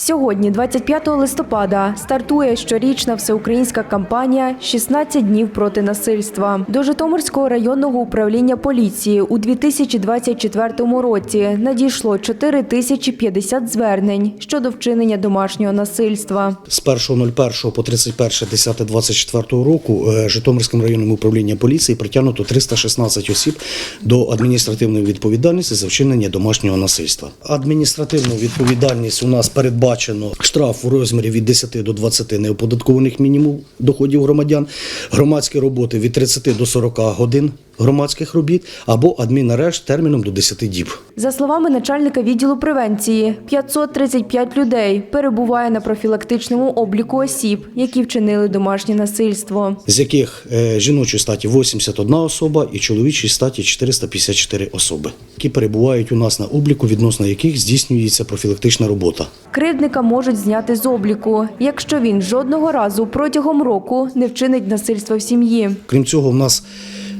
Сьогодні, 25 листопада, стартує щорічна всеукраїнська кампанія «16 днів проти насильства. До Житомирського районного управління поліції у 2024 році надійшло 4 тисячі 50 звернень щодо вчинення домашнього насильства. З 1.01 по 31.10.24 року е, Житомирським районним управлінням поліції притягнуто 316 осіб до адміністративної відповідальності за вчинення домашнього насильства. Адміністративну відповідальність у нас передбачено штраф у розмірі від 10 до 20 неоподаткованих мінімум доходів громадян, громадські роботи від 30 до 40 годин громадських робіт або адмінарешт терміном до 10 діб. За словами начальника відділу превенції, 535 людей перебуває на профілактичному обліку осіб, які вчинили домашнє насильство. з яких е, жіночої статі 81 особа і чоловічої статі 454 особи, які перебувають у нас на обліку, відносно яких здійснюється профілактична робота. Кривдника можуть зняти з обліку, якщо він жодного разу протягом року не вчинить насильства в сім'ї. Крім цього, в нас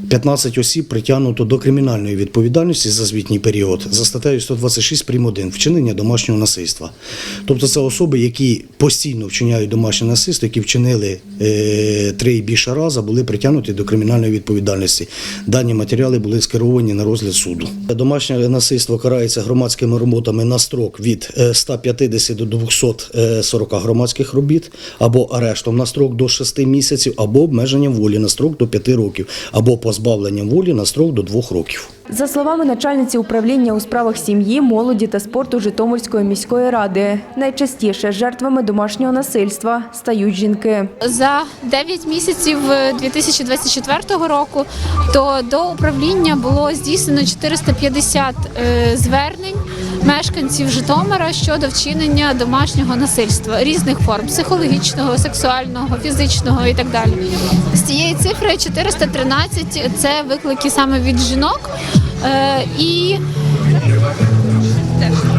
15 осіб притягнуто до кримінальної відповідальності за звітній період за статтею 126 прим. 1 вчинення домашнього насильства. Тобто це особи, які постійно вчиняють домашнє насильство, які вчинили е, три і більше рази, були притягнуті до кримінальної відповідальності. Дані матеріали були скеровані на розгляд суду. Домашнє насильство карається громадськими роботами на строк від е, 150 до 240 громадських робіт, або арештом на строк до 6 місяців, або обмеженням волі на строк до 5 років, або позбавленням волі на строк до 2 років. За словами начальниці управління у справах сім'ї, молоді та спорту Житомирської міської ради, найчастіше жертвами домашнього насильства стають жінки. За 9 місяців е, 2024 року то до управління було здійснено 450 е, звернень мешканців Житомира щодо вчинення домашнього насильства різних форм психологічного, сексуального, фізичного і так далі. З цієї цифри 413 – це виклики саме від жінок. е, І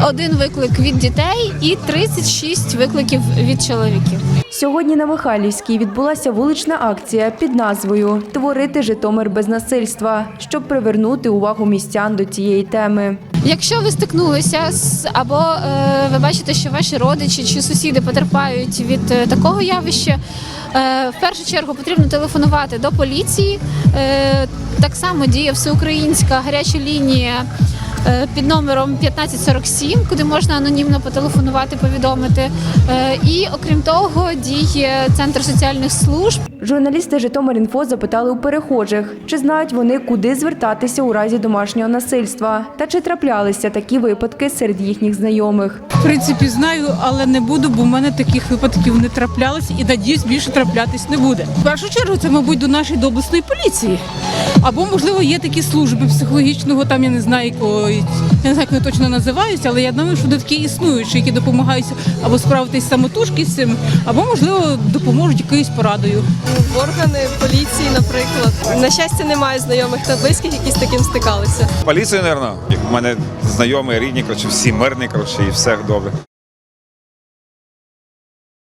один виклик від дітей і 36 викликів від чоловіків. Сьогодні на Михайлівській відбулася вулична акція під назвою Творити Житомир без насильства, щоб привернути увагу містян до цієї теми. Якщо ви стикнулися з або е, ви бачите, що ваші родичі чи сусіди потерпають від е, такого явища, е, в першу чергу потрібно телефонувати до поліції. Так само діє всеукраїнська гаряча лінія. Е, Під номером 1547, куди можна анонімно потелефонувати, повідомити. Е, І окрім того, діє центр соціальних служб. Журналісти Житомир.Інфо запитали у перехожих, чи знають вони, куди звертатися у разі домашнього насильства, та чи траплялися такі випадки серед їхніх знайомих. В принципі, знаю, але не буду, бо в мене таких випадків не траплялось і надіюсь, більше траплятись не буде. В першу чергу це, мабуть, до нашої до обласної поліції. Або, можливо, є такі служби психологічного, там я не знаю, я не знаю, як вони точно називаються, але я думаю, що дитки існують, які допомагають або справитись самотужки з цим, або, можливо, допоможуть якоюсь порадою. в органи поліції, наприклад. На щастя, немає знайомих та близьких, які з таким стикалися. Поліцію, мабуть. У мене знайомі, рідні, коротше, всі мирні, коротше, і все добре.